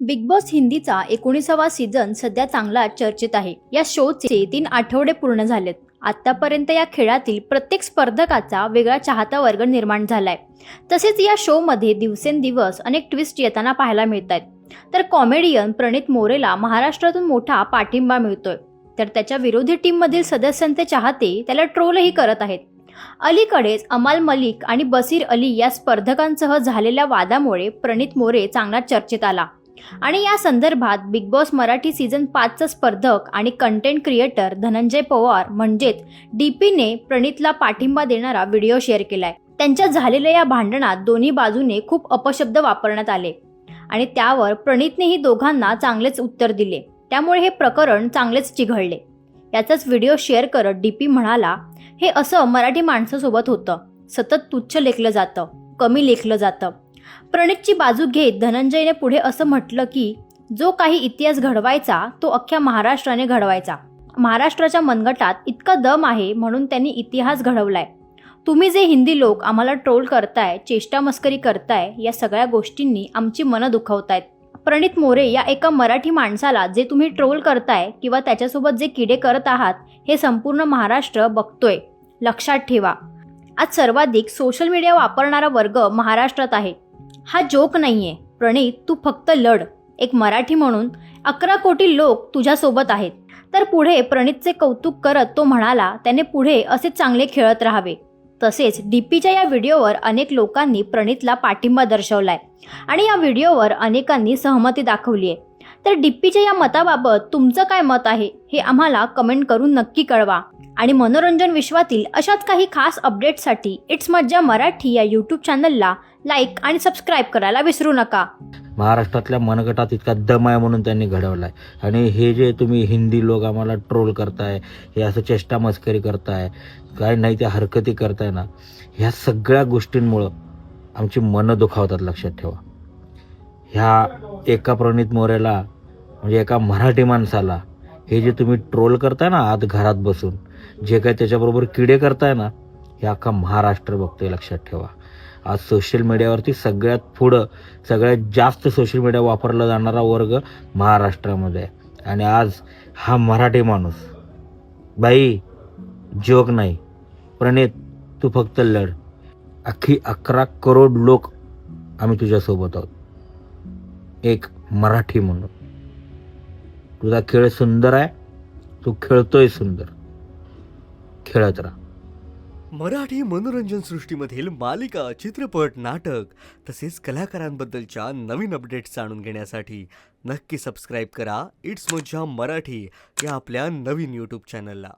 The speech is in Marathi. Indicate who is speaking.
Speaker 1: बिग बॉस हिंदीचा एकोणीसावा सीझन सध्या चांगला चर्चेत आहे. या शोचे तीन आठवडे पूर्ण झालेत. आतापर्यंत या खेळातील प्रत्येक स्पर्धकाचा वेगळा चाहता वर्ग निर्माण झालाय. तसेच या शोमध्ये दिवसेंदिवस अनेक ट्विस्ट येताना पाहायला मिळत आहेत तर कॉमेडियन प्रणित मोरेला महाराष्ट्रातून मोठा पाठिंबा मिळतोय. तर त्याच्या विरोधी टीममधील सदस्यांचे चाहते त्याला ट्रोलही करत आहेत. अलीकडेच अमाल मलिक आणि बसीर अली या स्पर्धकांसह झालेल्या वादामुळे प्रणित मोरे चांगला चर्चेत आला. आणि या संदर्भात बिग बॉस मराठी सीझन पाचचा स्पर्धक आणि कंटेंट क्रिएटर धनंजय पवार म्हणजेच डीपीने प्रणितला पाठिंबा देणारा व्हिडिओ शेअर केलाय. त्यांच्या झालेल्या या भांडणात दोन्ही बाजूने खूप अपशब्द वापरण्यात आले. आणि त्यावर प्रणितनेही दोघांना चांगलेच उत्तर दिले. त्यामुळे हे प्रकरण चांगलेच चिघळले. याचाच व्हिडिओ शेअर करत डी पी म्हणाला हे असं मराठी माणसासोबत होतं. सतत तुच्छ लेखलं जातं. कमी लेखलं जातं. प्रणितची बाजू घेत धनंजयने पुढे असं म्हटलं की जो काही इतिहास घडवायचा तो अख्ख्या महाराष्ट्राने घडवायचा. महाराष्ट्राच्या मनगटात इतका दम आहे म्हणून त्यांनी इतिहास घडवलाय. तुम्ही जे हिंदी लोक आम्हाला ट्रोल करताय चेष्टा मस्करी करताय या सगळ्या गोष्टींनी आमची मनं दुखवतायत. प्रणित मोरे या एका मराठी माणसाला जे तुम्ही ट्रोल करताय किंवा त्याच्यासोबत जे किडे करत आहात हे संपूर्ण महाराष्ट्र बघतोय. लक्षात ठेवा. आज सर्वाधिक सोशल मीडिया वापरणारा वर्ग महाराष्ट्रात आहे. हा जोक नाहीये. प्रणित तू फक्त लढ. एक मराठी म्हणून अकरा कोटी लोक तुझ्यासोबत आहेत. तर पुढे प्रणितचे कौतुक करत तो म्हणाला त्याने पुढे असे चांगले खेळत राहावे. तसेच डीपीच्या या व्हिडिओवर अनेक लोकांनी प्रणितला पाठिंबा दर्शवलाय. आणि या व्हिडिओवर अनेकांनी सहमती दाखवली आहे तर डिप्पीच्या या मताबाबत तुमचं काय मत आहे हे आम्हाला कमेंट करून नक्की कळवा. आणि मनोरंजन विश्वातील अशाच काही खास अपडेट्ससाठी इट्स मज्जा मराठी या यूट्यूब चॅनलला लाईक आणि सबस्क्राईब करायला विसरू नका.
Speaker 2: महाराष्ट्रातल्या मनगटात इतका दम आहे म्हणून त्यांनी घडवलाय. आणि हे जे तुम्ही हिंदी लोक आम्हाला ट्रोल करताय हे असं चेष्टा मस्करी करताय काय नाही त्या हरकती करताय ना ह्या सगळ्या गोष्टींमुळं आमची मनं दुखावतात लक्षात ठेवा. ह्या एका प्रणित मोरेला म्हणजे एका मराठी माणसाला हे जे तुम्ही ट्रोल करताय ना आत घरात बसून जे काय त्याच्याबरोबर किडे करताय ना हे अख्खा महाराष्ट्र बघतोय लक्षात ठेवा. आज सोशल मीडियावरती सगळ्यात पुढं सगळ्यात जास्त सोशल मीडिया वापरला जाणारा वर्ग महाराष्ट्रामध्ये आहे. आणि आज हा मराठी माणूस बाई जोक नाही. प्रणित तू फक्त लढ. अख्खी अकरा करोड लोक आम्ही तुझ्यासोबत आहोत. एक मराठी म्हणून. तुझा खेळ सुंदर आहे तू खेळतोय सुंदर. खेळत राहा.
Speaker 3: मराठी मनोरंजन सृष्टीमधील मालिका चित्रपट नाटक तसेच कलाकारांबद्दलच्या नवीन अपडेट्स जाणून घेण्यासाठी नक्की सबस्क्राईब करा. इट्स मज्जा मराठी या आपल्या नवीन यूट्यूब चॅनलला